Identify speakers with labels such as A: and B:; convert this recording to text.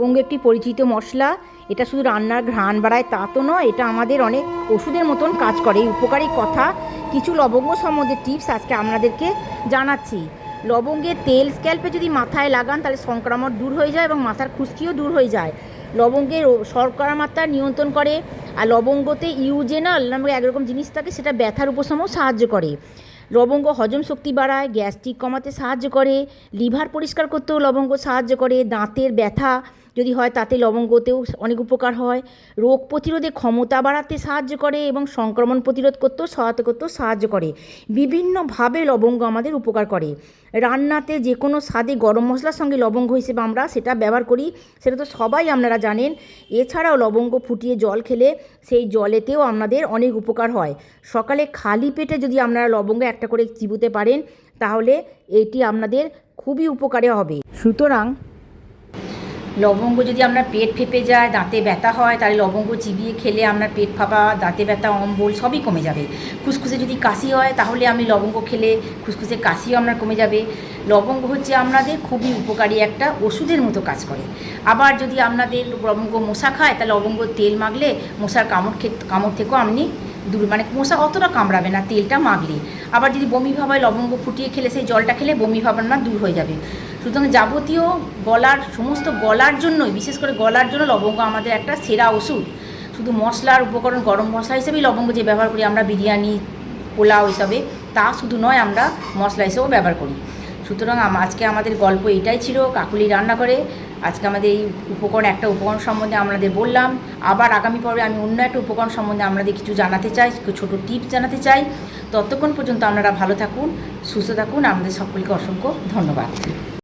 A: লবঙ্গ একটি পরিচিত মশলা। এটা শুধু রান্নার ঘ্রাণ বাড়ায় তা তো নয়, এটা আমাদের অনেক ওষুধের মতন কাজ করে। এই উপকারী কথা, কিছু লবঙ্গ সম্বন্ধে টিপস আজকে আপনাদেরকে জানাচ্ছি। লবঙ্গের তেল স্ক্যাল্পে যদি মাথায় লাগান, তাহলে সংক্রমণ দূর হয়ে যায় এবং মাথার খুশকিও দূর হয়ে যায়। লবঙ্গের শর্করা মাত্রা নিয়ন্ত্রণ করে আর লবঙ্গতে ইউজেনাল নামক একরকম জিনিস থাকে, সেটা ব্যথার উপশমও সাহায্য করে। লবঙ্গ হজম শক্তি বাড়ায় গ্যাস্ট্রিক কমাতে সাহায্য করে লিভার পরিষ্কার করতেও লবঙ্গ সাহায্য করে, দাঁতের ব্যথা যদি হয় তাতে লবঙ্গতেও অনেক উপকার হয়। রোগ প্রতিরোধে ক্ষমতা বাড়াতে সাহায্য করে এবং সংক্রমণ প্রতিরোধ করতেও সহায়তা করতেও সাহায্য করে। বিভিন্নভাবে লবঙ্গ আমাদের উপকার করে। রান্নাতে যে কোনো স্বাদে গরম মশলার সঙ্গে লবঙ্গ হিসেবে আমরা সেটা ব্যবহার করি। সেটা তো সবাই আপনারা জানেন। এছাড়াও লবঙ্গ ফুটিয়ে জল খেলে সেই জলেতেও আপনাদের অনেক উপকার হয়। সকালে খালি পেটে যদি আপনারা লবঙ্গ একটা করে চিবুতে পারেন, তাহলে এটি আপনাদের খুবই উপকারে হবে। সুতরাং লবঙ্গ যদি আপনার পেট ফেপে যায়, দাঁতে ব্যথা হয়, তাহলে লবঙ্গ চিবিয়ে খেলে আপনার পেট ফাঁপা, দাঁতে ব্যথা, অম্বল সবই কমে যাবে। খুসখুসে যদি কাশি হয়, তাহলে আপনি লবঙ্গ খেলে খুসখুসে কাশিও আপনার কমে যাবে। লবঙ্গ হচ্ছে আপনাদের খুবই উপকারী একটা ওষুধের মতো কাজ করে। আবার যদি আপনাদের লবঙ্গ মশা খায়, তাহলে লবঙ্গ তেল মাগলে মশার কামড় কামড় থেকেও আপনি দূর মানে মশা অতটা কামড়াবে না, তেলটা মাগলে আবার যদি বমি ভাব হয়, লবঙ্গ ফুটিয়ে খেলে, সেই জলটা খেলে বমি ভাব আপনার দূর হয়ে যাবে। সুতরাং যাবতীয় গলার, সমস্ত গলার জন্যই, বিশেষ করে গলার জন্য লবঙ্গ আমাদের একটা সেরা ওষুধ। শুধু মশলার উপকরণ, গরম মশলা হিসেবেই লবঙ্গ যে ব্যবহার করি আমরা, বিরিয়ানি, পোলাও হিসাবে, তা শুধু নয়, আমরা মশলা হিসেবেও ব্যবহার করি। সুতরাং আজকে আমাদের গল্প এটাই ছিল কাকুলি রান্না করে আজকে আমাদের এই উপকরণ, একটা উপকরণ সম্বন্ধে আমাদের বললাম। আবার আগামী পর্বে আমি অন্য একটা উপকরণ সম্বন্ধে আপনাদের কিছু জানাতে চাই ছোটো টিপস জানাতে চাই। ততক্ষণ পর্যন্ত আপনারা ভালো থাকুন, সুস্থ থাকুন। আমাদের সকলকে অসংখ্য ধন্যবাদ।